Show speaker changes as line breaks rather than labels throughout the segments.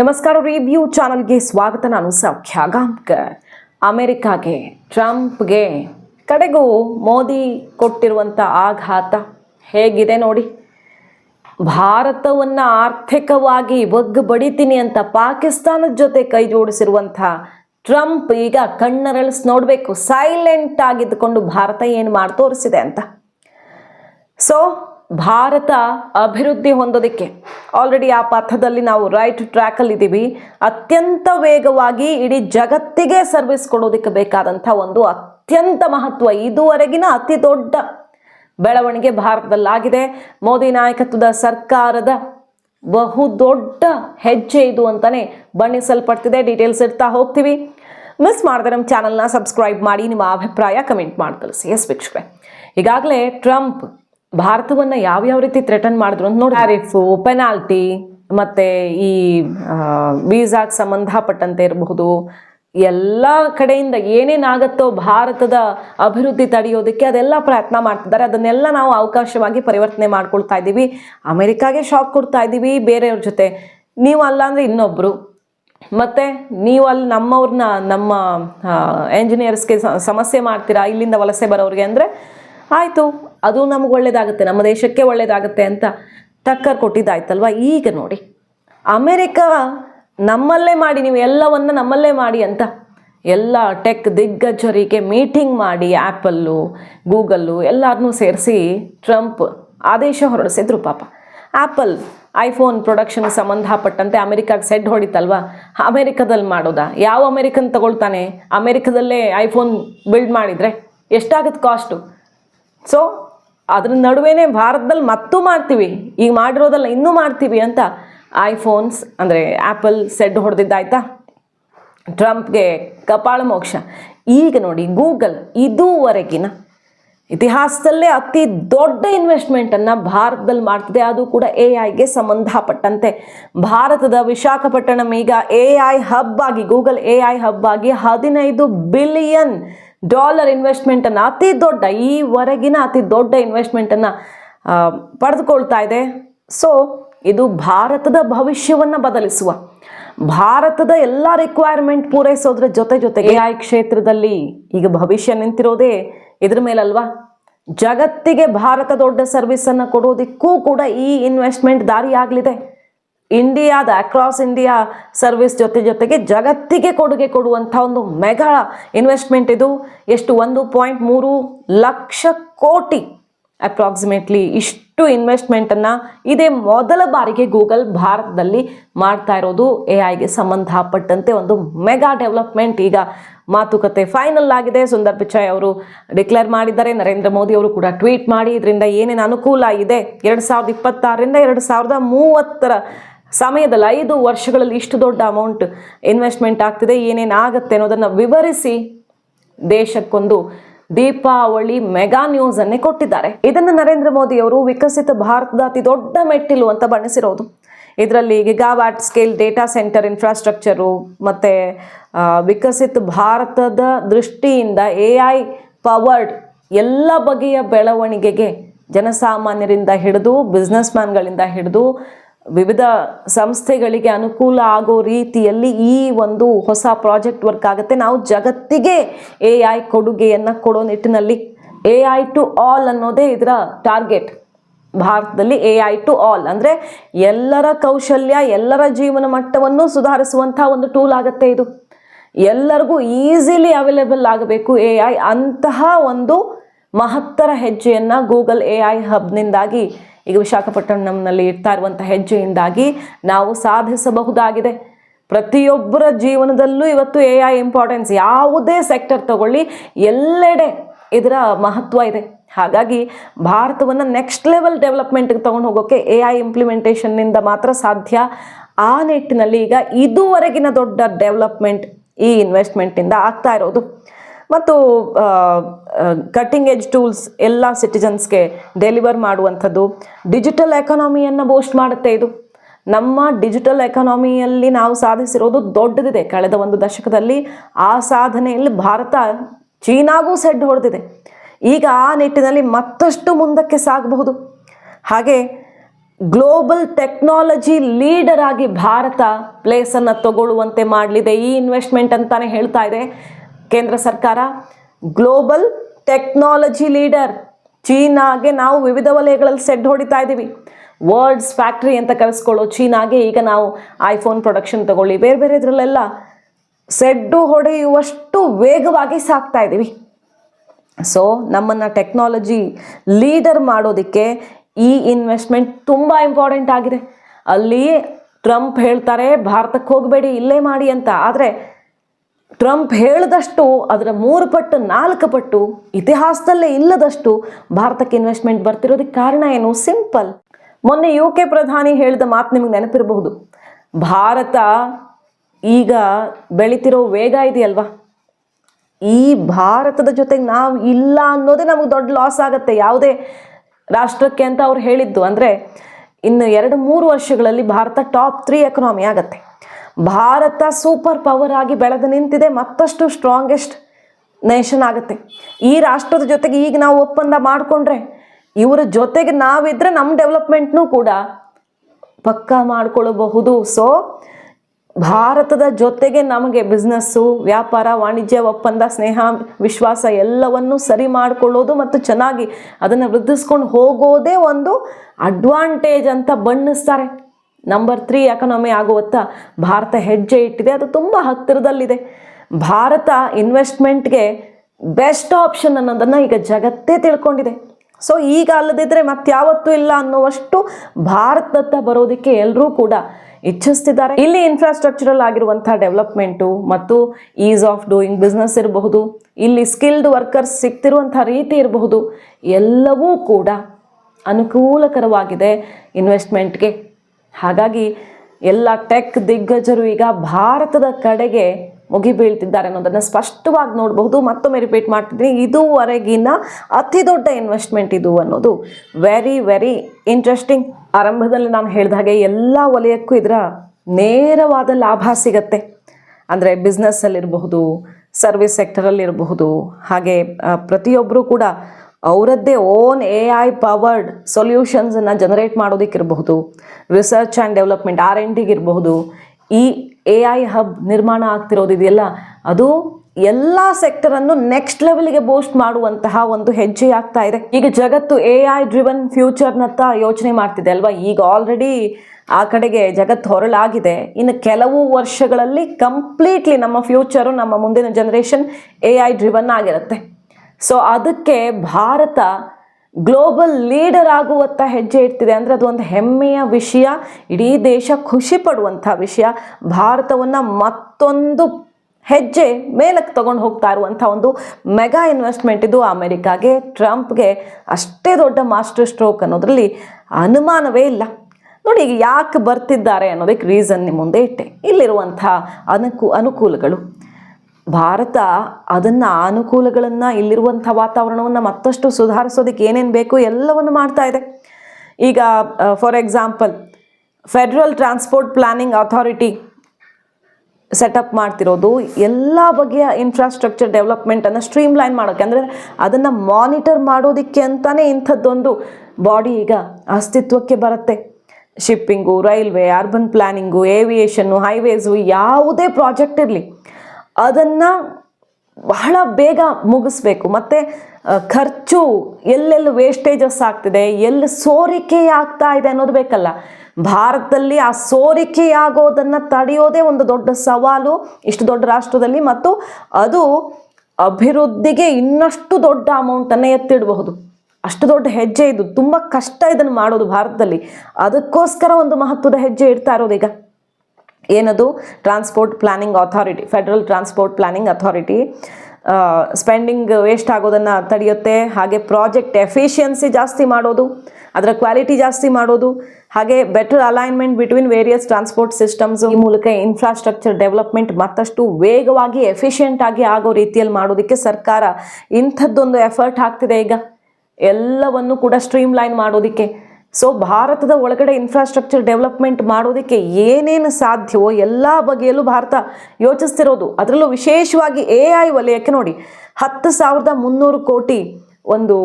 ನಮಸ್ಕಾರ ರಿವ್ಯೂ ಚಾನಲ್ಗೆ ಸ್ವಾಗತ. ನಾನು ಸೌಖ್ಯ ಗಾಂವ್ಕರ್ ಅಮೆರಿಕಾಗೆ ಟ್ರಂಪ್ಗೆ ಕಡೆಗೂ ಮೋದಿ ಕೊಟ್ಟಿರುವಂಥ ಆಘಾತ ಹೇಗಿದೆ ನೋಡಿ. ಭಾರತವನ್ನು ಆರ್ಥಿಕವಾಗಿ ಒಗ್ಗು ಬಡಿತೀನಿ ಅಂತ ಪಾಕಿಸ್ತಾನದ ಜೊತೆ ಕೈ ಜೋಡಿಸಿರುವಂಥ ಟ್ರಂಪ್ ಈಗ ಕಣ್ಣರಳಿಸ್ ನೋಡಬೇಕು. ಸೈಲೆಂಟ್ ಆಗಿದ್ದುಕೊಂಡು ಭಾರತ ಏನು ಮಾಡಿ ತೋರಿಸಿದೆ ಅಂತ. ಸೊ ಭಾರತ ಅಭಿವೃದ್ಧಿ ಹೊಂದೋದಕ್ಕೆ. ಆಲ್ರೆಡಿ ಆ ಪಥದಲ್ಲಿ ನಾವು ರೈಟ್ ಟ್ರ್ಯಾಕಲ್ಲಿದ್ದೀವಿ ಅತ್ಯಂತ ವೇಗವಾಗಿ ಇಡೀ ಜಗತ್ತಿಗೆ ಸರ್ವಿಸ್ ಕೊಡೋದಕ್ಕೆ ಬೇಕಾದಂಥ ಒಂದು ಅತ್ಯಂತ ಮಹತ್ವ ಇದುವರೆಗಿನ ಅತಿ ದೊಡ್ಡ ಬೆಳವಣಿಗೆ ಭಾರತದಲ್ಲಾಗಿದೆ. ಮೋದಿ ನಾಯಕತ್ವದ ಸರ್ಕಾರದ ಬಹು ದೊಡ್ಡ ಹೆಜ್ಜೆ ಇದು ಅಂತಾನೆ ಬಣ್ಣಿಸಲ್ಪಡ್ತಿದೆ. ಡೀಟೇಲ್ಸ್ ಇರ್ತಾ ಹೋಗ್ತೀವಿ. ಮಿಸ್ ಮಾಡಿದ್ರೆ ನಮ್ಮ ಚಾನಲ್ನ ಸಬ್ಸ್ಕ್ರೈಬ್ ಮಾಡಿ, ನಿಮ್ಮ ಅಭಿಪ್ರಾಯ ಕಮೆಂಟ್ ಮಾಡಿ ತಿಳಿಸಿ ಎಸ್ ವೀಕ್ಷಕರೇ. ಈಗಾಗಲೇ ಟ್ರಂಪ್ ಭಾರತವನ್ನು ಯಾವ ರೀತಿ ಥ್ರೆಟನ್ ಮಾಡಿದ್ರು ಅಂತ ನೋಡಿ ಪೆನಾಲ್ಟಿ ಮತ್ತೆ ಈ ವೀಸಾಗೆ ಸಂಬಂಧಪಟ್ಟಂತೆ ಇರಬಹುದು. ಎಲ್ಲ ಕಡೆಯಿಂದ ಏನೇನಾಗತ್ತೋ ಭಾರತದ ಅಭಿವೃದ್ಧಿ ತಡೆಯೋದಕ್ಕೆ ಅದೆಲ್ಲ ಪ್ರಯತ್ನ ಮಾಡ್ತಿದ್ದಾರೆ. ಅದನ್ನೆಲ್ಲ ನಾವು ಅವಕಾಶವಾಗಿ ಪರಿವರ್ತನೆ ಮಾಡ್ಕೊಳ್ತಾ ಇದ್ದೀವಿ. ಅಮೆರಿಕಾಗೆ ಶಾಕ್ ಕೊಡ್ತಾ ಇದ್ದೀವಿ, ಬೇರೆಯವ್ರ ಜೊತೆ. ನೀವು ಅಲ್ಲ ಅಂದರೆ ಇನ್ನೊಬ್ಬರು ಮತ್ತೆ ನೀವು ಅಲ್ಲಿ ನಮ್ಮವ್ರನ್ನ ನಮ್ಮ ಎಂಜಿನಿಯರ್ಸ್ಗೆ ಸಮಸ್ಯೆ ಮಾಡ್ತೀರಾ, ಇಲ್ಲಿಂದ ವಲಸೆ ಬರೋರಿಗೆ ಅಂದರೆ, ಆಯಿತು. ಅದು ನಮಗೆ ಒಳ್ಳೇದಾಗುತ್ತೆ, ನಮ್ಮ ದೇಶಕ್ಕೆ ಒಳ್ಳೇದಾಗುತ್ತೆ ಅಂತ ಟಕ್ಕರ್ ಕೊಟ್ಟಿದ್ದಾಯ್ತಲ್ವ? ಈಗ ನೋಡಿ, ಅಮೆರಿಕ ನಮ್ಮಲ್ಲೇ ಮಾಡಿ, ನೀವು ಎಲ್ಲವನ್ನ ನಮ್ಮಲ್ಲೇ ಮಾಡಿ ಅಂತ ಎಲ್ಲ ಟೆಕ್ ದಿಗ್ಗಜರಿಗೆ ಮೀಟಿಂಗ್ ಮಾಡಿ, ಆ್ಯಪಲ್ಲು, ಗೂಗಲ್ಲು ಎಲ್ಲರನ್ನೂ ಸೇರಿಸಿ ಟ್ರಂಪ್ ಆದೇಶ ಹೊರಡಿಸಿದ್ರು ಪಾಪ. ಆ್ಯಪಲ್ ಐಫೋನ್ ಪ್ರೊಡಕ್ಷನ್ಗೆ ಸಂಬಂಧಪಟ್ಟಂತೆ ಅಮೆರಿಕಾಗೆ ಸೆಡ್ ಹೊಡಿತಲ್ವ? ಅಮೆರಿಕದಲ್ಲಿ ಮಾಡೋದಾ? ಯಾವ ಅಮೆರಿಕನ್ ತಗೊಳ್ತಾನೆ? ಅಮೆರಿಕದಲ್ಲೇ ಐಫೋನ್ ಬಿಲ್ಡ್ ಮಾಡಿದರೆ ಎಷ್ಟಾಗುತ್ತೆ ಕಾಸ್ಟು? ಸೊ ಅದ್ರ ನಡುವೆನೇ ಭಾರತದಲ್ಲಿ ಮತ್ತೂ ಮಾಡ್ತೀವಿ. ಈಗ ಮಾಡಿರೋದಲ್ಲ ಇನ್ನೂ ಮಾಡ್ತೀವಿ ಅಂತ ಐಫೋನ್ಸ್ ಅಂದರೆ ಆ್ಯಪಲ್ ಸೆಡ್ ಹೊಡೆದಿದ್ದಾಯ್ತಾ? ಟ್ರಂಪ್ಗೆ ಕಪಾಳ ಮೋಕ್ಷ. ಈಗ ನೋಡಿ ಗೂಗಲ್ ಇದುವರೆಗಿನ ಇತಿಹಾಸದಲ್ಲೇ ಅತಿ ದೊಡ್ಡ ಇನ್ವೆಸ್ಟ್ಮೆಂಟನ್ನು ಭಾರತದಲ್ಲಿ ಮಾಡ್ತಿದೆ. ಅದು ಕೂಡ ಎ ಐಗೆ ಸಂಬಂಧಪಟ್ಟಂತೆ. ಭಾರತದ ವಿಶಾಖಪಟ್ಟಣಂ ಈಗ ಎ ಐ ಹಬ್ ಆಗಿ, ಗೂಗಲ್ ಎ ಐ ಹಬ್ ಆಗಿ ಹದಿನೈದು ಬಿಲಿಯನ್ ಡಾಲರ್ ಇನ್ವೆಸ್ಟ್ಮೆಂಟನ್ನು ಅತಿ ದೊಡ್ಡ, ಈವರೆಗಿನ ಅತಿ ದೊಡ್ಡ ಇನ್ವೆಸ್ಟ್ಮೆಂಟನ್ನು ಪಡೆದುಕೊಳ್ತಾ ಇದೆ. ಸೊ ಇದು ಭಾರತದ ಭವಿಷ್ಯವನ್ನು ಬದಲಿಸುವ. ಭಾರತದ ಎಲ್ಲ ರಿಕ್ವೈರ್ಮೆಂಟ್ ಪೂರೈಸೋದ್ರ ಜೊತೆ ಜೊತೆಗೆ ಎ ಐ ಕ್ಷೇತ್ರದಲ್ಲಿ ಈಗ ಭವಿಷ್ಯ ನಿಂತಿರೋದೇ ಇದ್ರ ಮೇಲಲ್ವಾ? ಜಗತ್ತಿಗೆ ಭಾರತ ದೊಡ್ಡ ಸರ್ವಿಸನ್ನು ಕೊಡೋದಿಕ್ಕೂ ಕೂಡ ಈ ಇನ್ವೆಸ್ಟ್ಮೆಂಟ್ ದಾರಿಯಾಗಲಿದೆ. ಇಂಡಿಯಾದ ಅಕ್ರಾಸ್ ಇಂಡಿಯಾ ಸರ್ವಿಸ್ ಜೊತೆ ಜೊತೆಗೆ ಜಗತ್ತಿಗೆ ಕೊಡುಗೆ ಕೊಡುವಂಥ ಒಂದು ಮೆಗಾ ಇನ್ವೆಸ್ಟ್ಮೆಂಟ್ ಇದು. ಎಷ್ಟು? ಒಂದು ಪಾಯಿಂಟ್ ಮೂರು ಲಕ್ಷ ಕೋಟಿ ಅಪ್ರಾಕ್ಸಿಮೇಟ್ಲಿ ಇಷ್ಟು ಇನ್ವೆಸ್ಟ್ಮೆಂಟನ್ನು ಇದೇ ಮೊದಲ ಬಾರಿಗೆ ಗೂಗಲ್ ಭಾರತದಲ್ಲಿ ಮಾಡ್ತಾ ಇರೋದು. ಎ ಐಗೆ ಸಂಬಂಧಪಟ್ಟಂತೆ ಒಂದು ಮೆಗಾ ಡೆವಲಪ್ಮೆಂಟ್ ಈಗ ಮಾತುಕತೆ ಫೈನಲ್ ಆಗಿದೆ. ಸುಂದರ್ ಪಿಚಾಯ್ ಅವರು ಡಿಕ್ಲೇರ್ ಮಾಡಿದ್ದಾರೆ. ನರೇಂದ್ರ ಮೋದಿ ಅವರು ಕೂಡ ಟ್ವೀಟ್ ಮಾಡಿ. ಇದರಿಂದ ಏನೇನು ಅನುಕೂಲ ಇದೆ? ಎರಡು ಸಾವಿರದ ಇಪ್ಪತ್ತಾರರಿಂದ ಎರಡು ಸಾವಿರದ ಮೂವತ್ತರ ಸಮಯದಲ್ಲಿ ಐದು ವರ್ಷಗಳಲ್ಲಿ ಇಷ್ಟು ದೊಡ್ಡ ಅಮೌಂಟ್ ಇನ್ವೆಸ್ಟ್ಮೆಂಟ್ ಆಗ್ತಿದೆ, ಏನೇನು ಆಗುತ್ತೆ ಅನ್ನೋದನ್ನು ವಿವರಿಸಿ ದೇಶಕ್ಕೊಂದು ದೀಪಾವಳಿ ಮೆಗಾ ನ್ಯೂಸ್ ಅನ್ನೇ ಕೊಟ್ಟಿದ್ದಾರೆ. ಇದನ್ನು ನರೇಂದ್ರ ಮೋದಿ ಅವರು ವಿಕಸಿತ ಭಾರತದ ಅತಿ ದೊಡ್ಡ ಮೆಟ್ಟಿಲು ಅಂತ ಬಣ್ಣಿಸಿರೋದು. ಇದರಲ್ಲಿ gigawatt scale data center infrastructure ಮತ್ತು ವಿಕಸಿತ ಭಾರತದ ದೃಷ್ಟಿಯಿಂದ ಎ ಐ ಪವರ್ಡ್ ಎಲ್ಲ ಬಗೆಯ ಬೆಳವಣಿಗೆಗೆ ಜನಸಾಮಾನ್ಯರಿಂದ ಹಿಡಿದು ಬಿಸ್ನೆಸ್ ಮ್ಯಾನ್ಗಳಿಂದ ಹಿಡಿದು ವಿವಿಧ ಸಂಸ್ಥೆಗಳಿಗೆ ಅನುಕೂಲ ಆಗೋ ರೀತಿಯಲ್ಲಿ ಈ ಒಂದು ಹೊಸ ಪ್ರಾಜೆಕ್ಟ್ ವರ್ಕ್ ಆಗುತ್ತೆ. ನಾವು ಜಗತ್ತಿಗೆ ಎ ಐ ಕೊಡುಗೆಯನ್ನು ಕೊಡೋ ನಿಟ್ಟಿನಲ್ಲಿ ಎ ಐ ಟು ಆಲ್ ಅನ್ನೋದೇ ಇದರ ಟಾರ್ಗೆಟ್ ಭಾರತದಲ್ಲಿ ಎ ಐ ಟು ಆಲ್ ಅಂದರೆ ಎಲ್ಲರ ಕೌಶಲ್ಯ, ಎಲ್ಲರ ಜೀವನ ಮಟ್ಟವನ್ನು ಸುಧಾರಿಸುವಂಥ ಒಂದು ಟೂಲ್ ಆಗುತ್ತೆ ಇದು. ಎಲ್ಲರಿಗೂ ಈಸಿಲಿ ಅವೈಲೇಬಲ್ ಆಗಬೇಕು ಎ ಐ ಅಂತಹ ಒಂದು ಮಹತ್ತರ ಹೆಜ್ಜೆಯನ್ನು ಗೂಗಲ್ ಎ ಐ ಹಬ್ನಿಂದಾಗಿ ಈಗ ವಿಶಾಖಪಟ್ಟಣಂನಲ್ಲಿ ಇರ್ತಾ ಇರುವಂಥ ಹೆಜ್ಜೆಯಿಂದಾಗಿ ನಾವು ಸಾಧಿಸಬಹುದಾಗಿದೆ. ಪ್ರತಿಯೊಬ್ಬರ ಜೀವನದಲ್ಲೂ ಇವತ್ತು ಎ ಐ ಇಂಪಾರ್ಟೆನ್ಸ್ ಯಾವುದೇ ಸೆಕ್ಟರ್ ತಗೊಳ್ಳಿ ಎಲ್ಲೆಡೆ ಇದರ ಮಹತ್ವ ಇದೆ. ಹಾಗಾಗಿ ಭಾರತವನ್ನು ನೆಕ್ಸ್ಟ್ ಲೆವೆಲ್ ಡೆವಲಪ್ಮೆಂಟ್ಗೆ ತೊಗೊಂಡು ಹೋಗೋಕ್ಕೆ ಎ ಐ ಇಂಪ್ಲಿಮೆಂಟೇಷನ್ನಿಂದ ಮಾತ್ರ ಸಾಧ್ಯ. ಆ ನಿಟ್ಟಿನಲ್ಲಿ ಈಗ ಇದುವರೆಗಿನ ದೊಡ್ಡ ಡೆವಲಪ್ಮೆಂಟ್ ಈ ಇನ್ವೆಸ್ಟ್ಮೆಂಟಿಂದ ಆಗ್ತಾ ಇರೋದು. ಮತ್ತು ಕಟ್ಟಿಂಗ್ ಎಜ್ ಟೂಲ್ಸ್ ಎಲ್ಲ ಸಿಟಿಜನ್ಸ್ಗೆ ಡೆಲಿವರ್ ಮಾಡುವಂಥದ್ದು. ಡಿಜಿಟಲ್ ಎಕಾನಮಿಯನ್ನು ಬೂಸ್ಟ್ ಮಾಡುತ್ತೆ ಇದು. ನಮ್ಮ ಡಿಜಿಟಲ್ ಎಕಾನಮಿಯಲ್ಲಿ ನಾವು ಸಾಧಿಸಿರೋದು ದೊಡ್ಡದಿದೆ. ಕಳೆದ ಒಂದು ದಶಕದಲ್ಲಿ ಆ ಸಾಧನೆಯಲ್ಲಿ ಭಾರತ ಚೀನಾಗೂ ಸೆಡ್ ಹೊಡೆದಿದೆ. ಈಗ ಆ ನಿಟ್ಟಿನಲ್ಲಿ ಮತ್ತಷ್ಟು ಮುಂದಕ್ಕೆ ಸಾಗಬಹುದು. ಹಾಗೆ ಗ್ಲೋಬಲ್ ಟೆಕ್ನಾಲಜಿ ಲೀಡರ್ ಆಗಿ ಭಾರತ ಪ್ಲೇಸನ್ನು ತಗೊಳ್ಳುವಂತೆ ಮಾಡಲಿದೆ. ಈ ಇನ್ವೆಸ್ಟ್ಮೆಂಟ್ ಅಂತಾನೆ ಹೇಳ್ತಾ ಇದೆ. ಕೇಂದ್ರ ಸರ್ಕಾರ ಗ್ಲೋಬಲ್ ಟೆಕ್ನಾಲಜಿ ಲೀಡರ್ ಚೀನಾಗೆ ನಾವು ವಿವಿಧ ವಲಯಗಳಲ್ಲಿ ಸೆಡ್ ಹೊಡಿತಾ ಇದ್ದೀವಿ ವರ್ಡ್ಸ್ ಫ್ಯಾಕ್ಟ್ರಿ ಅಂತ ಕರೆಸ್ಕೊಳ್ಳೋ ಚೀನಾಗೆ ಈಗ ನಾವು ಐಫೋನ್ ಪ್ರೊಡಕ್ಷನ್ ತಗೊಳ್ಳಿ. ಬೇರೆ ಬೇರೆ ಇದರಲ್ಲೆಲ್ಲ ಸೆಡ್ಡು ಹೊಡೆಯುವಷ್ಟು ವೇಗವಾಗಿ ಸಾಕ್ತಾ ಇದ್ದೀವಿ ಸೊ ನಮ್ಮನ್ನು ಟೆಕ್ನಾಲಜಿ ಲೀಡರ್ ಮಾಡೋದಕ್ಕೆ ಈ ಇನ್ವೆಸ್ಟ್ಮೆಂಟ್ ತುಂಬ ಇಂಪಾರ್ಟೆಂಟ್ ಆಗಿದೆ. ಅಲ್ಲಿ ಟ್ರಂಪ್ ಹೇಳ್ತಾರೆ, ಭಾರತಕ್ಕೆ ಹೋಗಬೇಡಿ, ಇಲ್ಲೇ ಮಾಡಿ ಅಂತ. ಆದರೆ ಟ್ರಂಪ್ ಹೇಳಿದಷ್ಟು, ಅದರ ಮೂರು ಪಟ್ಟು, ನಾಲ್ಕು ಪಟ್ಟು ಇತಿಹಾಸದಲ್ಲೇ ಇಲ್ಲದಷ್ಟು ಭಾರತಕ್ಕೆ ಇನ್ವೆಸ್ಟ್ಮೆಂಟ್ ಬರ್ತಿರೋದಕ್ಕೆ ಕಾರಣ ಏನು? ಸಿಂಪಲ್ ಮೊನ್ನೆ ಯು ಕೆ ಪ್ರಧಾನಿ ಹೇಳಿದ ಮಾತು ನಿಮಗೆ ನೆನಪಿರಬಹುದು. ಭಾರತ ಈಗ ಬೆಳಿತಿರೋ ವೇಗ ಇದೆಯಲ್ವಾ? ಈ ಭಾರತದ ಜೊತೆಗೆ ನಾವು ಇಲ್ಲ ಅನ್ನೋದೇ ನಮಗೆ ದೊಡ್ಡ ಲಾಸ್ ಆಗುತ್ತೆ. ಯಾವುದೇ ರಾಷ್ಟ್ರಕ್ಕೆ ಅಂತ ಅವ್ರು ಹೇಳಿದ್ದು. ಅಂದರೆ ಇನ್ನು ಎರಡು, ಮೂರು ವರ್ಷಗಳಲ್ಲಿ ಭಾರತ ಟಾಪ್ ತ್ರೀ ಎಕನಾಮಿ ಆಗತ್ತೆ. ಭಾರತ ಸೂಪರ್ ಪವರ್ ಆಗಿ ಬೆಳೆದು ನಿಂತಿದೆ, ಮತ್ತಷ್ಟು ಸ್ಟ್ರಾಂಗೆಸ್ಟ್ ನೇಷನ್ ಆಗುತ್ತೆ. ಈ ರಾಷ್ಟ್ರದ ಜೊತೆಗೆ ಈಗ ನಾವು ಒಪ್ಪಂದ ಮಾಡಿಕೊಂಡ್ರೆ, ಇವರ ಜೊತೆಗೆ ನಾವಿದ್ರೆ ನಮ್ಮ ಡೆವಲಪ್ಮೆಂಟ್ನೂ ಕೂಡ ಪಕ್ಕಾ ಮಾಡಿಕೊಳ್ಳಬಹುದು ಸೊ ಭಾರತದ ಜೊತೆಗೆ ನಮಗೆ ಬಿಸ್ನೆಸ್ಸು ವ್ಯಾಪಾರ, ವಾಣಿಜ್ಯ, ಒಪ್ಪಂದ, ಸ್ನೇಹ, ವಿಶ್ವಾಸ ಎಲ್ಲವನ್ನು ಸರಿ ಮಾಡಿಕೊಳ್ಳೋದು ಮತ್ತು ಚೆನ್ನಾಗಿ ಅದನ್ನು ವೃದ್ಧಿಸ್ಕೊಂಡು ಹೋಗೋದೇ ಒಂದು ಅಡ್ವಾಂಟೇಜ್ ಅಂತ ಬಣ್ಣಿಸ್ತಾರೆ. ನಂಬರ್ ತ್ರೀ ಎಕನಾಮಿ ಆಗುವತ್ತ ಭಾರತ ಹೆಜ್ಜೆ ಇಟ್ಟಿದೆ. ಅದು ತುಂಬ ಹತ್ತಿರದಲ್ಲಿದೆ. ಭಾರತ ಇನ್ವೆಸ್ಟ್ಮೆಂಟ್ಗೆ ಬೆಸ್ಟ್ ಆಪ್ಷನ್ ಅನ್ನೋದನ್ನು ಈಗ ಜಗತ್ತೇ ತಿಳ್ಕೊಂಡಿದೆ. ಸೊ ಈಗ ಅಲ್ಲದಿದ್ದರೆ ಮತ್ತಾವತ್ತೂ ಇಲ್ಲ ಅನ್ನುವಷ್ಟು ಭಾರತದತ್ತ ಬರೋದಕ್ಕೆ ಎಲ್ಲರೂ ಕೂಡ ಇಚ್ಛಿಸ್ತಿದ್ದಾರೆ. ಇಲ್ಲಿ ಇನ್ಫ್ರಾಸ್ಟ್ರಕ್ಚರಲ್ ಆಗಿರುವಂಥ ಡೆವಲಪ್ಮೆಂಟು ಮತ್ತು ಈಸ್ ಆಫ್ ಡೂಯಿಂಗ್ ಬಿಸ್ನೆಸ್ ಇರಬಹುದು. ಇಲ್ಲಿ ಸ್ಕಿಲ್ಡ್ ವರ್ಕರ್ಸ್ ಸಿಗ್ತಿರುವಂಥ ರೀತಿ ಇರಬಹುದು. ಎಲ್ಲವೂ ಕೂಡ ಅನುಕೂಲಕರವಾಗಿದೆ ಇನ್ವೆಸ್ಟ್ಮೆಂಟ್ಗೆ ಹಾಗಾಗಿ ಎಲ್ಲ ಟೆಕ್ ದಿಗ್ಗಜರು ಈಗ ಭಾರತದ ಕಡೆಗೆ ಮುಗಿ ಬೀಳ್ತಿದ್ದಾರೆ ಅನ್ನೋದನ್ನು ಸ್ಪಷ್ಟವಾಗಿ ನೋಡಬಹುದು. ಮತ್ತೊಮ್ಮೆ ರಿಪೀಟ್ ಮಾಡ್ತಿದ್ದೀನಿ. ಇದುವರೆಗಿನ ಅತಿ ದೊಡ್ಡ ಇನ್ವೆಸ್ಟ್ಮೆಂಟ್ ಇದು ಅನ್ನೋದು ವೆರಿ ವೆರಿ ಇಂಟ್ರೆಸ್ಟಿಂಗ್ ಆರಂಭದಲ್ಲಿ ನಾನು ಹೇಳಿದ ಹಾಗೆ ಎಲ್ಲ ವಲಯಕ್ಕೂ ಇದರ ನೇರವಾದ ಲಾಭ ಸಿಗತ್ತೆ. ಅಂದರೆ ಬಿಸ್ನೆಸ್ಸಲ್ಲಿರಬಹುದು ಸರ್ವಿಸ್ ಸೆಕ್ಟರಲ್ಲಿರಬಹುದು ಹಾಗೆ ಪ್ರತಿಯೊಬ್ಬರು ಕೂಡ ಅವರದ್ದೇ ಓನ್ ಎ ಐ ಪವರ್ಡ್ ಸೊಲ್ಯೂಷನ್ಸನ್ನು generate ಮಾಡೋದಕ್ಕಿರಬಹುದು. Research and development R N ಡಿಗಿರಬಹುದು ಈ ಎ ಐ ಹಬ್ ನಿರ್ಮಾಣ ಆಗ್ತಿರೋದು ಇದೆಯಲ್ಲ? ಅದು ಎಲ್ಲ ಸೆಕ್ಟರನ್ನು ನೆಕ್ಸ್ಟ್ ಲೆವೆಲ್ಗೆ ಬೂಸ್ಟ್ ಮಾಡುವಂತಹ ಒಂದು ಹೆಜ್ಜೆ ಆಗ್ತಾ ಇದೆ. ಈಗ ಜಗತ್ತು ಎ ಐ ಡ್ರಿವನ್ ಫ್ಯೂಚರ್ನತ್ತ ಯೋಚನೆ ಮಾಡ್ತಿದೆ ಅಲ್ವಾ? ಈಗ ಆಲ್ರೆಡಿ ಆ ಕಡೆಗೆ ಜಗತ್ತು ಹೊರಳಾಗಿದೆ. ಇನ್ನು ಕೆಲವು ವರ್ಷಗಳಲ್ಲಿ ಕಂಪ್ಲೀಟ್ಲಿ ನಮ್ಮ ಫ್ಯೂಚರು ನಮ್ಮ ಮುಂದಿನ ಜನ್ರೇಷನ್ ಎ ಐ ಡ್ರಿವನ್ ಆಗಿರುತ್ತೆ. ಸೊ ಅದಕ್ಕೆ ಭಾರತ ಗ್ಲೋಬಲ್ ಲೀಡರ್ ಆಗುವತ್ತ ಹೆಜ್ಜೆ ಇಡ್ತಿದೆ. ಅಂದರೆ ಅದು ಒಂದು ಹೆಮ್ಮೆಯ ವಿಷಯ. ಇಡೀ ದೇಶ ಖುಷಿ ಪಡುವಂಥ ವಿಷಯ. ಭಾರತವನ್ನು ಮತ್ತೊಂದು ಹೆಜ್ಜೆ ಮೇಲಕ್ಕೆ ತಗೊಂಡು ಹೋಗ್ತಾ ಇರುವಂಥ ಒಂದು ಮೆಗಾ ಇನ್ವೆಸ್ಟ್ಮೆಂಟ್ ಇದು ಅಮೆರಿಕಾಗೆ. ಟ್ರಂಪ್ಗೆ ಅಷ್ಟೇ ದೊಡ್ಡ ಮಾಸ್ಟರ್ ಸ್ಟ್ರೋಕ್ ಅನ್ನೋದರಲ್ಲಿ ಅನುಮಾನವೇ ಇಲ್ಲ. ನೋಡಿ, ಈಗ ಯಾಕೆ ಬರ್ತಿದ್ದಾರೆ ಅನ್ನೋದಕ್ಕೆ ರೀಸನ್ ನಿಮ್ಮ ಮುಂದೆ ಇಟ್ಟೆ. ಇಲ್ಲಿರುವಂಥ ಅನುಕು, ಅನುಕೂಲಗಳು. ಭಾರತ ಅದನ್ನು ಅನುಕೂಲಗಳನ್ನು ಇಲ್ಲಿರುವಂಥ ವಾತಾವರಣವನ್ನು ಮತ್ತಷ್ಟು ಸುಧಾರಿಸೋದಕ್ಕೆ ಏನೇನು ಬೇಕು ಎಲ್ಲವನ್ನು ಮಾಡ್ತಾ ಇದೆ. ಈಗ for example federal transport planning authority setup ಮಾಡ್ತಿರೋದು ಎಲ್ಲ ಬಗೆಯ ಇನ್ಫ್ರಾಸ್ಟ್ರಕ್ಚರ್ ಡೆವಲಪ್ಮೆಂಟನ್ನು ಸ್ಟ್ರೀಮ್ಲೈನ್ ಮಾಡೋಕ್ಕೆ ಅಂದರೆ ಅದನ್ನು ಮಾನಿಟರ್ ಮಾಡೋದಕ್ಕೆ ಅಂತಲೇ ಇಂಥದ್ದೊಂದು ಬಾಡಿ ಈಗ ಅಸ್ತಿತ್ವಕ್ಕೆ ಬರುತ್ತೆ. Shipping railway urban planning ಏವಿಯೇಷನ್ನು highways ಯಾವುದೇ ಪ್ರಾಜೆಕ್ಟ್ ಇರಲಿ. ಅದನ್ನು ಬಹಳ ಬೇಗ ಮುಗಿಸ್ಬೇಕು. ಮತ್ತು ಖರ್ಚು ಎಲ್ಲೆಲ್ಲಿ ವೇಸ್ಟೇಜಸ್ ಆಗ್ತಿದೆ, ಎಲ್ಲಿ ಸೋರಿಕೆ ಆಗ್ತಾ ಇದೆ ಅನ್ನೋದು ಬೇಕಲ್ಲ. ಭಾರತದಲ್ಲಿ ಆ ಸೋರಿಕೆಯಾಗೋದನ್ನು ತಡೆಯೋದೇ ಒಂದು ದೊಡ್ಡ ಸವಾಲು, ಇಷ್ಟು ದೊಡ್ಡ ರಾಷ್ಟ್ರದಲ್ಲಿ ಮತ್ತು ಅದು ಅಭಿವೃದ್ಧಿಗೆ ಇನ್ನಷ್ಟು ದೊಡ್ಡ ಅಮೌಂಟನ್ನು ಎತ್ತಿಡಬಹುದು. ಅಷ್ಟು ದೊಡ್ಡ ಹೆಜ್ಜೆ ಇದು. ತುಂಬ ಕಷ್ಟ ಇದನ್ನು ಮಾಡೋದು ಭಾರತದಲ್ಲಿ. ಅದಕ್ಕೋಸ್ಕರ ಒಂದು ಮಹತ್ವದ ಹೆಜ್ಜೆ ಇಡ್ತಾ ಇರೋದು ಈಗ. ಏನದು? Transport planning authority federal transport planning authority spending waste ಆಗೋದನ್ನು ತಡೆಯುತ್ತೆ, ಹಾಗೆ ಪ್ರಾಜೆಕ್ಟ್ ಎಫಿಷಿಯನ್ಸಿ ಜಾಸ್ತಿ ಮಾಡೋದು, ಅದರ ಕ್ವಾಲಿಟಿ ಜಾಸ್ತಿ ಮಾಡೋದು, ಹಾಗೆ better alignment between various transport systems ಈ ಮೂಲಕ ಇನ್ಫ್ರಾಸ್ಟ್ರಕ್ಚರ್ ಡೆವಲಪ್ಮೆಂಟ್ ಮತ್ತಷ್ಟು ವೇಗವಾಗಿ ಎಫಿಷಿಯೆಂಟ್ ಆಗಿ ಆಗೋ ರೀತಿಯಲ್ಲಿ ಮಾಡೋದಕ್ಕೆ ಸರ್ಕಾರ ಇಂಥದ್ದೊಂದು ಎಫರ್ಟ್ ಹಾಕ್ತಿದೆ ಈಗ. ಎಲ್ಲವನ್ನು ಕೂಡ ಸ್ಟ್ರೀಮ್ ಲೈನ್ ಮಾಡೋದಕ್ಕೆ. ಸೊ ಭಾರತದ ಒಳಗಡೆ ಇನ್ಫ್ರಾಸ್ಟ್ರಕ್ಚರ್ ಡೆವಲಪ್ಮೆಂಟ್ ಮಾಡೋದಕ್ಕೆ ಏನೇನು ಸಾಧ್ಯವೋ ಎಲ್ಲ ಬಗೆಯಲ್ಲೂ ಭಾರತ ಯೋಚಿಸ್ತಿರೋದು. ಅದರಲ್ಲೂ ವಿಶೇಷವಾಗಿ ಎ ಐ ವಲಯಕ್ಕೆ ನೋಡಿ, ಹತ್ತು ಸಾವಿರದ ಮುನ್ನೂರು ಕೋಟಿ ಒಂದು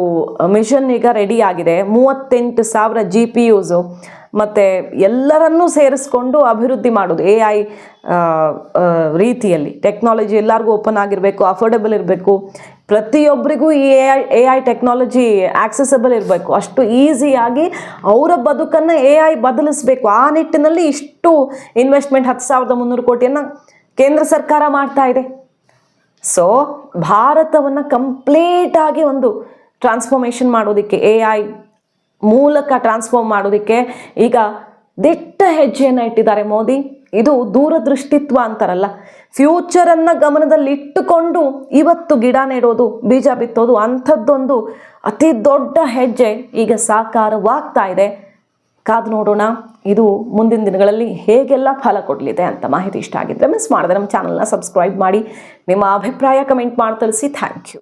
ಮಿಷನ್ ಈಗ ರೆಡಿ ಆಗಿದೆ. ಮೂವತ್ತೆಂಟು ಸಾವಿರ ಜಿ ಪಿ ಯುಸು ಮತ್ತು ಎಲ್ಲರನ್ನೂ ಸೇರಿಸ್ಕೊಂಡು ಅಭಿವೃದ್ಧಿ ಮಾಡೋದು ಎ ಐ ರೀತಿಯಲ್ಲಿ. ಟೆಕ್ನಾಲಜಿ ಎಲ್ಲರಿಗೂ ಓಪನ್ ಆಗಿರಬೇಕು ಅಫೋರ್ಡೆಬಲ್ ಇರಬೇಕು. ಪ್ರತಿಯೊಬ್ಬರಿಗೂ ಈ A I A I technology accessible ಇರಬೇಕು. ಅಷ್ಟು ಈಸಿಯಾಗಿ ಅವರ ಬದುಕನ್ನು ಎ ಐ ಬದಲಿಸಬೇಕು. ಆ ನಿಟ್ಟಿನಲ್ಲಿ ಇಷ್ಟು ಇನ್ವೆಸ್ಟ್ಮೆಂಟ್ ಹತ್ತು ಸಾವಿರದ ಮುನ್ನೂರು ಕೋಟಿಯನ್ನು ಕೇಂದ್ರ ಸರ್ಕಾರ ಮಾಡ್ತಾ ಇದೆ. ಸೊ ಭಾರತವನ್ನು ಕಂಪ್ಲೀಟಾಗಿ ಒಂದು ಟ್ರಾನ್ಸ್ಫಾರ್ಮೇಷನ್ ಮಾಡೋದಕ್ಕೆ ಎ ಐ ಮೂಲಕ ಟ್ರಾನ್ಸ್ಫಾರ್ಮ್ ಮಾಡೋದಕ್ಕೆ ಈಗ ದಿಟ್ಟ ಹೆಜ್ಜೆಯನ್ನು ಇಟ್ಟಿದ್ದಾರೆ ಮೋದಿ. ಇದು ದೂರದೃಷ್ಟಿತ್ವ ಅಂತಾರಲ್ಲ. ಫ್ಯೂಚರನ್ನು ಗಮನದಲ್ಲಿ ಇಟ್ಟುಕೊಂಡು ಇವತ್ತು ಗಿಡ ನೆಡೋದು, ಬೀಜ ಬಿತ್ತೋದು ಅಂಥದ್ದೊಂದು ಅತಿ ದೊಡ್ಡ ಹೆಜ್ಜೆ ಈಗ ಸಾಕಾರವಾಗ್ತಾ ಇದೆ. ಕಾದು ನೋಡೋಣ, ಇದು ಮುಂದಿನ ದಿನಗಳಲ್ಲಿ ಹೇಗೆಲ್ಲ ಫಲ ಕೊಡಲಿದೆ ಅಂತ ಮಾಹಿತಿ ಇಷ್ಟ ಆಗಿದ್ದರೆ ಮಿಸ್ ಮಾಡಿದೆ ನಮ್ಮ ಚಾನಲ್ನ ಸಬ್ಸ್ಕ್ರೈಬ್ ಮಾಡಿ. ನಿಮ್ಮ ಅಭಿಪ್ರಾಯ ಕಮೆಂಟ್ ಮಾಡಿ ತಿಳಿಸಿ. Thank you